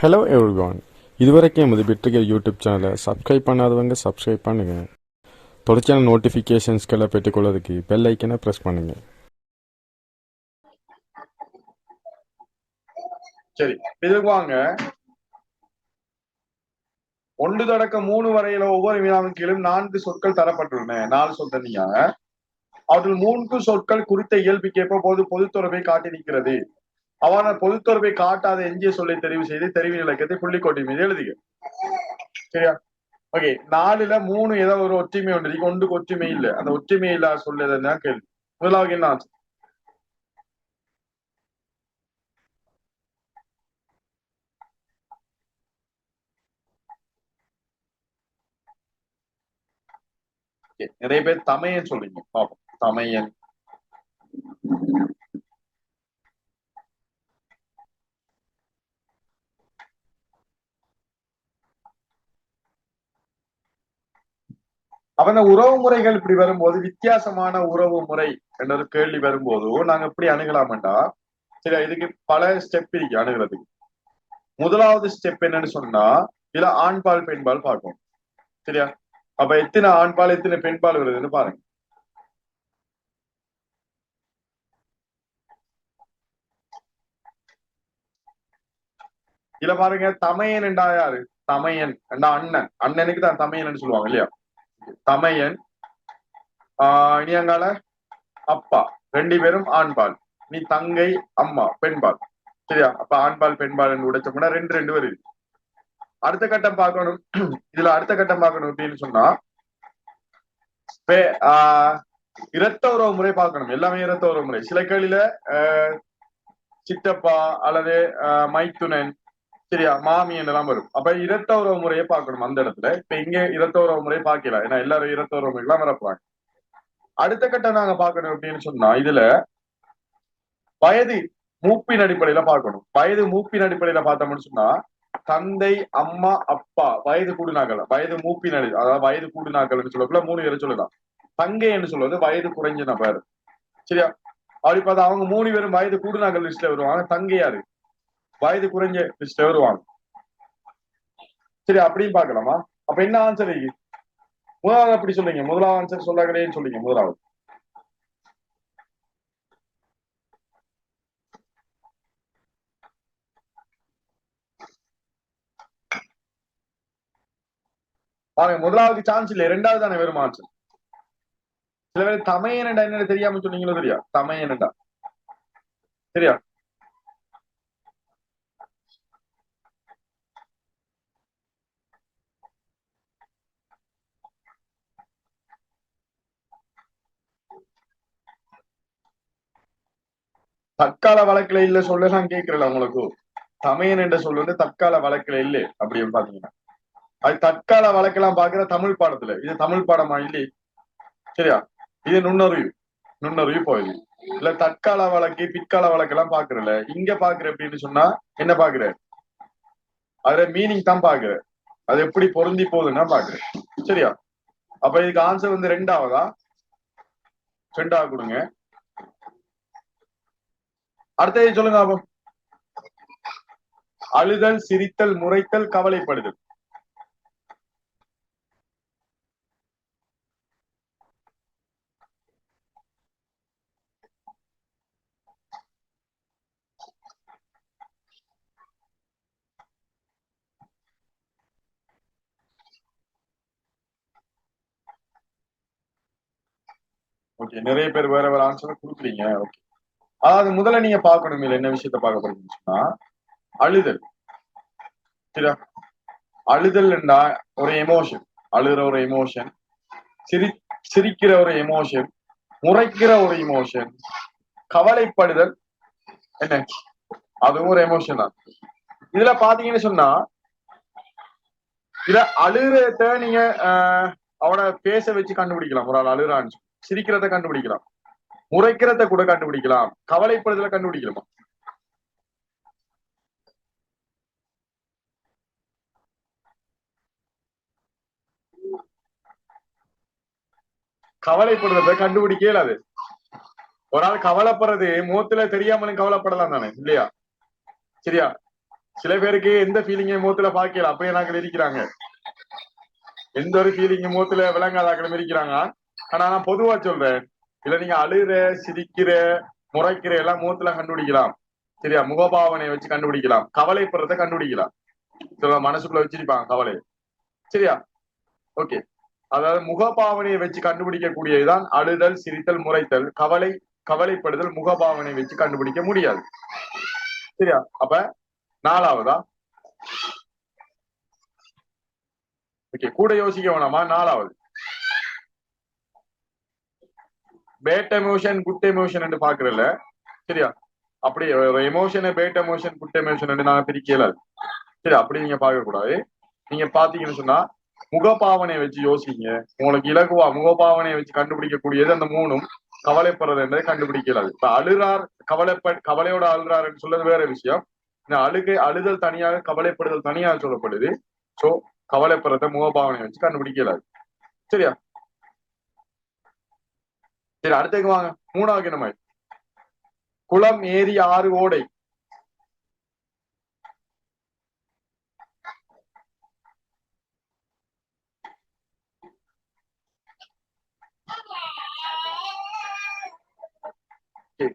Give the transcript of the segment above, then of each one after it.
Hello everyone இதுவரைக்கும் எமது பிட்ரிகர் யூடியூப் சேனலை சப்ஸ்கிரைப் பண்ணாதவங்க சப்ஸ்கிரைப் பண்ணுங்க. தொடர்ச்சியான நோட்டிஃபிகேஷன்ஸ்களை பெற்றுக்கொள்வதற்கு பெல் ஐக்கனை ப்ரெஸ் பண்ணுங்க. சரி இதுக்கு வாங்க. ஒன்று தொடக்க மூணு வரையில ஒவ்வொரு வினாவின் கீழும் நான்கு சொற்கள் தரப்பட்டுள்ளன. நாலு சொல் தனியாக. அவற்றில் மூன்று சொற்கள் குறித்த இயல்புக்கேற்ப பொது பொதுத்துறவை காட்டி நிற்கிறது அவ்வாறு பொதுத்தொடர்பை காட்டாத எஞ்சிய சொல்லை தெரிவு செய்து தெரிவு இலக்கத்தை புள்ளிக்கோட்டை மீது எழுதுக. சரியா? ஓகே நாலுல மூணு ஏதோ ஒரு ஒற்றுமை ஒன்று. இருக்கு ஒன்றுக்கு ஒற்றுமை இல்லை. அந்த ஒற்றுமை இல்லாத சொல்லுதுன்னா கேள்வி முதலாவது என்ன ஆச்சு? நிறைய பேர் தமையன் சொல்றீங்க. பாப்போம். தமையன். அவன உறவு முறைகள் இப்படி வரும்போது வித்தியாசமான உறவு முறை என்ற ஒரு கேள்வி வரும்போது நாங்க எப்படி அணுகலாமண்டா? சரியா இதுக்கு பல ஸ்டெப் இருக்கு அணுகிறதுக்கு. முதலாவது ஸ்டெப் என்னன்னு சொன்னா இதுல ஆண்பால் பெண்பால் பார்க்கணும் சரியா? அப்ப எத்தனை ஆண்பால் எத்தனை பெண்பால் வருதுன்னு பாருங்க. இதுல பாருங்க தமையன் என்றா யாரு? தமையன் அண்ணன். அண்ணனுக்கு தான் தமையன் சொல்லுவாங்க இல்லையா? தமையன் ஆஹ் இனியங்கால அப்பா. ரெண்டு பேரும் ஆண்பால். நீ தங்கை அம்மா பெண்பால். சரியா? அப்ப ஆண்பால் பெண்பால் என்று உடைச்சோம்னா ரெண்டு ரெண்டு வருது அடுத்த கட்டம் பார்க்கணும். இதுல அடுத்த கட்டம் பார்க்கணும் அப்படின்னு சொன்னா இரத்த உறவு முறை பார்க்கணும். எல்லாமே இரத்த உறவு முறை. சில கேள்வியில சித்தப்பா அல்லது ஆஹ் மைத்துனன் சரியா? மாமி எல்லாம் வரும். அப்ப இரத்த உறவு முறையை பார்க்கணும் அந்த இடத்துல. இப்ப இங்க இரத்த உறவு முறையை பார்க்கல. ஏன்னா எல்லாரும் இரத்த உறவு முறையெல்லாம் வரப்பாங்க அடுத்த கட்டம் நாங்க பார்க்கணும் அப்படின்னு சொன்னா இதுல வயது மூப்பின் அடிப்படையில பார்க்கணும். வயது மூப்பின் அடிப்படையில பார்த்தோம்னு சொன்னா தந்தை அம்மா அப்பா வயது கூடுனாக்கள் வயது மூப்பின் அடி அதாவது வயது கூடுனாக்கள்னு சொல்லக்குள்ள மூணு பேரை சொல்லலாம். தங்கை என்று சொல்வது வயது குறைஞ்ச நபர். சரியா? அப்படி பார்த்தா அவங்க மூணு பேரும் வயது கூடுனாக்கள் லிஸ்ட்ல வருவாங்க. தங்கையாரு வயது குறைஞ்ச லிஸ்ட்ல வருவாங்க சரி அப்படியும் பார்க்கலாமா? அப்ப என்ன ஆன்சர் இருக்கு? முதலாவது அப்படி சொல்லுங்க. முதலாவது ஆன்சர் சொல்லாங்களேன்னு சொல்லுங்க முதலாவது. பாருங்க முதலாவது சான்ஸ் இல்ல ரெண்டாவது தானே வெறும் ஆன்சர் சில பேர் தமையனடா என்னன்னு தெரியாம சொன்னீங்களோ தெரியா தமையனடா சரியா? தற்கால வழக்குல இல்ல சொல்ல நான் கேட்கிறேன் உங்களுக்கு. தமையன் என்ற சொல் வந்து தற்கால வழக்குல இல்ல அப்படின்னு பாத்தீங்கன்னா. அது தற்கால வழக்கெல்லாம் பாக்குற தமிழ் பாடத்துல. இது தமிழ் பாடமா இல்லையே சரியா? இது நுண்ணறிவு. நுண்ணறிவு போயிடுது இல்ல தற்கால வழக்கு பிற்கால வழக்கெல்லாம் பாக்குறல இங்க பாக்குற அப்படின்னு சொன்னா என்ன பாக்குற அதுல மீனிங் தான் பாக்குற அது எப்படி பொருந்தி போகுதுன்னா பாக்குறேன் சரியா? அப்ப இதுக்கு ஆன்சர் வந்து ரெண்டாவதா? ரெண்டாவது கொடுங்க. அடுத்தது சொல்லுங்க ஆபம் அழுதல் சிரித்தல் முறைத்தல் கவலைப்படுதல். ஓகே நிறைய பேர் வேற வேற ஆன்சர் கொடுக்குறீங்க. ஓகே அதாவது முதல்ல நீங்க பார்க்கணும் இல்லை என்ன விஷயத்த பார்க்க போறீங்கன்னா சொன்னா அழுதல். சரியா? அழுதல்னா ஒரு எமோஷன் அழுகிற ஒரு எமோஷன் சிரி சிரிக்கிற ஒரு எமோஷன் முறைக்கிற ஒரு எமோஷன் கவலைப்படுதல் என்ன? அதுவும் ஒரு எமோஷன் தான். இதுல பாத்தீங்கன்னு சொன்னா இதுல அழுகிறத நீங்க ஆஹ் அவனை பேச வச்சு கண்டுபிடிக்கலாம். ஒரு ஆள் அழுகிறான்னு சிரிக்கிறத கண்டுபிடிக்கலாம். முறைக்கிறத கூட கண்டுபிடிக்கலாம். கவலைப்படுதல கண்டுபிடிக்கலாமா கவலைப்படுறத கண்டுபிடிக்க இல்லாது. ஒரு ஆள் கவலைப்படுறது மூத்துல தெரியாமலும் கவலைப்படலாம் தானே இல்லையா? சரியா? சில பேருக்கு எந்த ஃபீலிங்கையும் மூத்துல பாக்கல அப்பயே நாங்கள் இருக்கிறாங்க. எந்த ஒரு ஃபீலிங் மூத்துல விளங்காதாக்களும் இருக்கிறாங்க. ஆனா நான் பொதுவா சொல்றேன் இல்ல நீங்க அழுகிற சிரிக்கிற முறைக்கிற எல்லாம் முகத்துல கண்டுபிடிக்கலாம். சரியா? முகபாவனையை வச்சு கண்டுபிடிக்கலாம். கவலைப்படுறத கண்டுபிடிக்கலாம். சில மனசுக்குள்ள வச்சிருப்பாங்க கவலை. சரியா? ஓகே. அதாவது முகபாவனையை வச்சு கண்டுபிடிக்கக்கூடியதுதான் அழுதல் சிரித்தல் முறைத்தல். கவலை கவலைப்படுதல் முகபாவனை வச்சு கண்டுபிடிக்க முடியாது. சரியா? அப்ப நாலாவதா? ஓகே. கூட யோசிக்க வேணாமா? நாலாவது. பேட் எமோஷன் குட் எமோஷன் பாக்குறல சரியா? அப்படி ஒரு எமோஷனை பேட் எமோஷன் குட் எமோஷன் நாங்க பிரிக்கல சரி அப்படி நீங்க பார்க்க கூடாது. நீங்க பாத்தீங்கன்னு சொன்னா முகபாவனையை வச்சு யோசிங்க. உங்களுக்கு இலகுவா முகபாவனையை வச்சு கண்டுபிடிக்கக்கூடியது அந்த மூணும் கவலைப்படுறது என்பதை கண்டுபிடிக்கலாது இப்ப அழுறார் கவலைப்ப கவலையோட அழுறாருன்னு சொல்றது வேற விஷயம். இந்த அழுகை அழுதல் தனியாக கவலைப்படுதல் தனியாக சொல்லப்படுது. சோ கவலைப்படுறத முகபாவனை வச்சு கண்டுபிடிக்கலாது சரியா? சரி அடுத்தது வாங்க? மூணாவது என்ன மாதிரி குளம் ஏரி ஆறு ஓடை.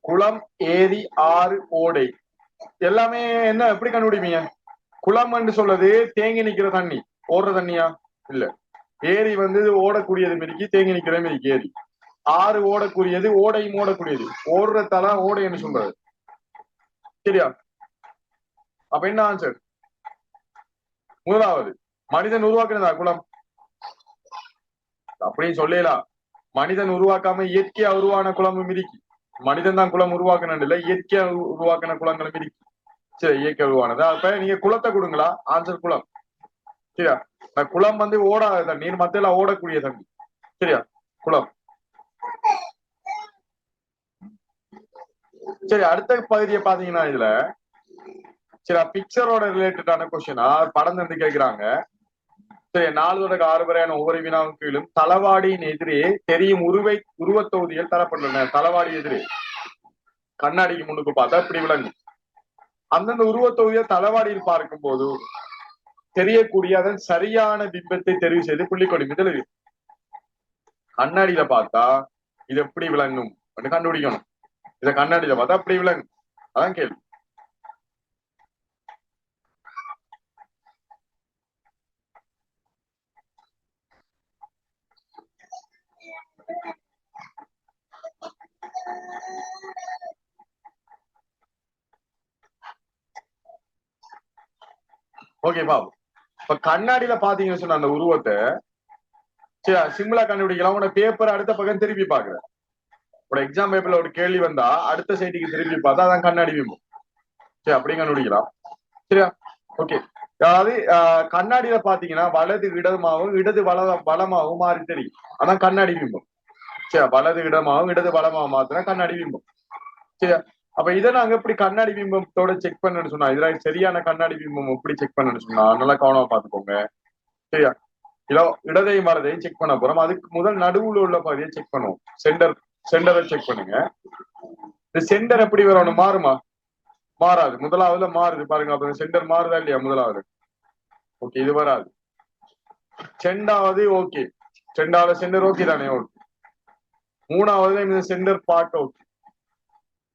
குளம் ஏரி ஆறு ஓடை. எல்லாமே என்ன எப்படி கண்டுபிடிப்பீங்க? குளம் என்று சொல்றது தேங்கி நிக்கிற தண்ணி. ஓடுற தண்ணியா? இல்ல. ஏரி வந்து ஓடக்கூடியது மிதிக்கு தேங்கி நிக்கிற மிதிக்கு ஏரி ஆறு ஓடக்கூடியது ஓடையும் ஓடக்கூடியது. ஓடுற தலை ஓடைன்னு சொல்றது சரியா? அப்ப என்ன ஆன்சர் முதலாவது மனிதன் உருவாக்குனதா? குளம். அப்படின்னு சொல்லலாம் மனிதன் உருவாக்காம இயற்கையா உருவான குளமும் மிதிக்கு மனிதன் தான் குளம் உருவாக்கணும் இல்ல இயற்கையா உருவாக்கின குளங்களும் இருக்கு. சரி இயற்கை உருவானது. அப்ப நீங்க குளத்தை கொடுங்களா? ஆன்சர் குளம். சரியா? குளம் வந்து ஓடாத தண்ணீர் நீர் மத்தியில ஓடக்கூடிய தண்ணி சரியா? குளம். சரி அடுத்த பகுதியை பாத்தீங்கன்னா இதுல சரி பிக்சரோட ரிலேட்டடான கொஸ்டினா படம் தந்து கேக்குறாங்க. சரி நாலு ஆறுபறையான ஒவ்வொரு வினாவும் கீழும் தளவாடியின் எதிரே தெரியும் உருவை உருவத் தொகுதிகள் தரப்பட்டுள்ளன. தளவாடி எதிரே. கண்ணாடிக்கு முன்னுக்கு பார்த்தா இப்படி விளங்கும். அந்தந்த உருவத் தொகுதியை தளவாடியில் பார்க்கும் போது தெரியக்கூடிய அதன் சரியான பிம்பத்தை தெரிவு செய்து புள்ளிக்கொடி மீது கண்ணாடியில பார்த்தா இது எப்படி விளங்கும்? அப்படின்னு கண்டுபிடிக்கணும். இத கண்ணாடியில பார்த்தா அப்படி விளங்கு அதான் கேள்வி. ஓகே பாபு. இப்ப கண்ணாடியில பாத்தீங்கன்னு சொன்ன அந்த உருவத்தை சரி கண்டுபிடிக்கலாம் உன பேப்பர் அடுத்த பக்கம் திருப்பி பாக்குறேன் ஒரு எக்ஸாம் பேப்பர்ல ஒரு கேள்வி வந்தா அடுத்த சைட்டுக்கு திருப்பி பார்த்தா அதான் கண்ணாடி பிம்பம் சரி அப்படி கண்டுபிடிக்கலாம். சரியா? ஓகே அதாவது ஆஹ், கண்ணாடியில பாத்தீங்கன்னா வலது இடமாவும் இடது வல வளமாகவும் மாறி தெரியும். அதான் கண்ணாடி பிம்பம் சரியா? வலது இடமாவும் இடது வளமாகவும் மாத்தினா கண்ணாடி பிம்பம் சரியா? அப்ப இதை நாங்க எப்படி கண்ணாடி பிம்பத்தோட செக் பண்ணணும்னு சொன்னா இதுல சரியான கண்ணாடி பிம்பம் எப்படி செக் பண்ணணும்னு சொன்னா நல்லா கவனமா பாத்துக்கோங்க சரியா? இதோ இடதையும் வலதையும் செக் பண்ண போறோம். அதுக்கு முதல் நடுவுல உள்ள பகுதியை செக் பண்ணுவோம். சென்டர் சென்டரை செக் பண்ணுங்க. இந்த சென்டர் எப்படி வரணும் மாறுமா? மாறாது. முதலாவதுல மாறுது. பாருங்க அப்ப சென்டர் மாறுதா இல்லையா? முதலாவது. ஓகே இது வராது. செண்டாவது ஓகே செண்டாவது சென்டர் ஓகே தானே? ஓகே மூணாவதுல இந்த சென்டர் பார்ட் ஓகே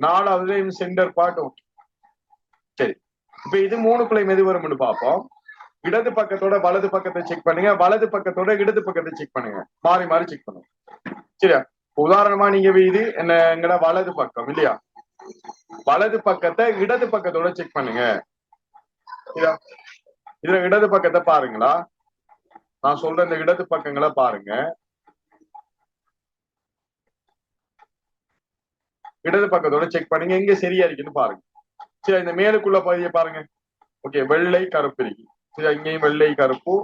நாலாவதுல இந்த சென்டர் பார்ட் ஓகே சரி. இப்ப இது மூணுக்குள்ள எது வரும்னு பார்ப்போம். இடது பக்கத்தோட வலது பக்கத்தை செக் பண்ணுங்க. வலது பக்கத்தோட இடது பக்கத்தை செக் பண்ணுங்க. மாறி மாறி செக் பண்ணுங்க. சரியா? உதாரணமா நீங்க இது என்ன எங்கட வலது பக்கம் இல்லையா? வலது பக்கத்தை இடது பக்கத்தோட செக் பண்ணுங்க. இதுல இடது பக்கத்தை பாருங்களா. நான் சொல்ற இந்த இடது பக்கங்களை பாருங்க. இடது பக்கத்தோட செக் பண்ணுங்க. எங்க சரியா இருக்குன்னு பாருங்க. சரி இந்த மேலுக்குள்ள பகுதியை பாருங்க. ஓகே வெள்ளை கருப்பு இருக்கு. சரி இங்கேயும் வெள்ளை கருப்பு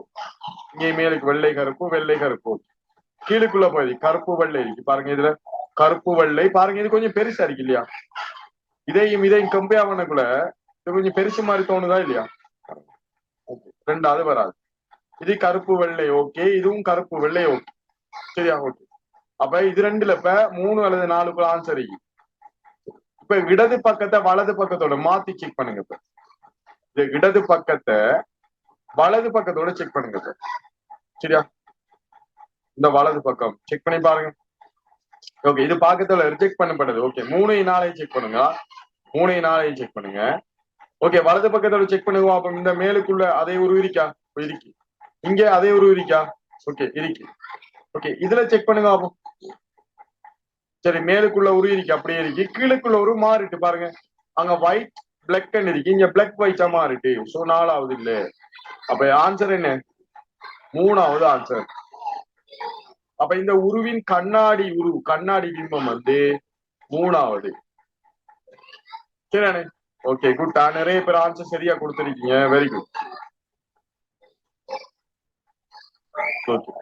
இங்கேயும் மேலுக்கு வெள்ளை கருப்பு வெள்ளை கருப்பு. கீழுக்குள்ள பகுதி கருப்பு வெள்ளை இருக்கு. பாருங்க இதுல. கருப்பு வெள்ளை. பாருங்க இது கொஞ்சம் பெருசா இருக்கு இல்லையா? இதையும் இதையும் கம்பேர் பண்ணக்குள்ள இது கொஞ்சம் பெருசு மாதிரி தோணுதா இல்லையா? ரெண்டாவது வராது. இது கருப்பு வெள்ளை ஓகே இதுவும் கருப்பு வெள்ளை ஓகே சரியா? ஓகே. அப்ப இது ரெண்டுல இப்ப மூணு அல்லது நாலுக்குள்ள ஆன்சர் இருக்கு. இப்ப இடது பக்கத்தை வலது பக்கத்தோட மாத்தி செக் பண்ணுங்க இப்ப. இந்த இடது பக்கத்தை வலது பக்கத்தோட செக் பண்ணுங்க இப்ப. சரியா? இந்த வலது பக்கம். செக் பண்ணி பாருங்க. ஓகே இது பக்கத்துல ரிஜெக்ட் பண்ணப்பட்டது ஓகே மூணு நாளையும் செக் பண்ணுங்க. மூணு நாளையும் செக் பண்ணுங்க. ஓகே வலது பக்கத்தோட செக் பண்ணுங்க அப்ப இந்த மேலுக்குள்ள அதே ஒரு இருக்கா இருக்கு. இங்க அதே உருவிக்கா? இருக்கா ஓகே இருக்கு. ஓகே இதுல செக் பண்ணுங்க அப்போ. சரி மேலுக்குள்ள ஒரு இருக்கு அப்படியே இருக்கு. கீழுக்குள்ள ஒரு மாறிட்டு பாருங்க. அங்க ஒயிட் பிளாக் இருக்கு. இங்க பிளக் ஒயிட்டா மாறிட்டு. சோ நாலாவது இல்ல. அப்ப ஆன்சர் என்ன? மூணாவது ஆன்சர் அப்ப இந்த உருவின் கண்ணாடி உரு கண்ணாடி பிம்பம் வந்து மூணாவது. சரியானே ஓகே குட் நிறைய பேர் ஆன்சர் சரியா கொடுத்துருக்கீங்க. வெரி குட் ஓகே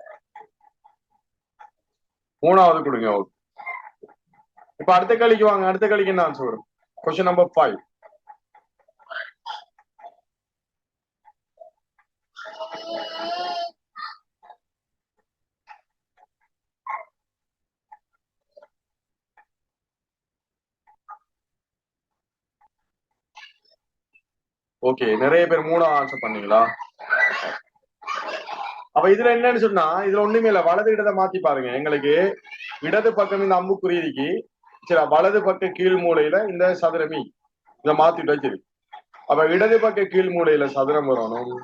மூணாவது கொடுங்க ஓகே இப்ப அடுத்த கேள்விக்கு வாங்க. அடுத்த கேள்விக்கு என்ன ஆன்சர் வரும்? கொஸ்டின் நம்பர் ஃபைவ் ஓகே நிறைய பேர் மூணாவது ஆன்சர் பண்ணீங்களா? அப்ப இதுல என்னன்னு சொன்னா இதுல ஒண்ணுமே இல்ல. வலது இடத்தை மாத்தி பாருங்க. எங்களுக்கு இடது பக்கம் இந்த அம்புக்குறி இருக்கு சரி வலது பக்க கீழ் மூலையில இந்த சதுரமி. இதை மாத்திட்டு வச்சிரு. அப்ப இடது பக்க கீழ் மூலையில சதுரம் வரணும்.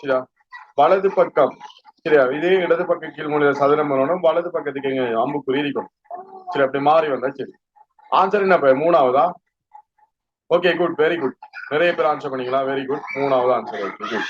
சரியா? வலது பக்கம் சரியா? இதே இடது பக்க கீழ் மூலையில சதுரம் வரணும். வலது பக்கத்துக்கு எங்க அம்புக்குறி இருக்கணும். சரி அப்படி மாறி வந்தா சரி. ஆன்சர் என்ன மூணாவதா? ஓகே குட் வெரி குட் நிறைய பேர் ஆன்சர் பண்ணீங்களா? வெரி குட் மூணாவது ஆன்சர் ஓகே குட்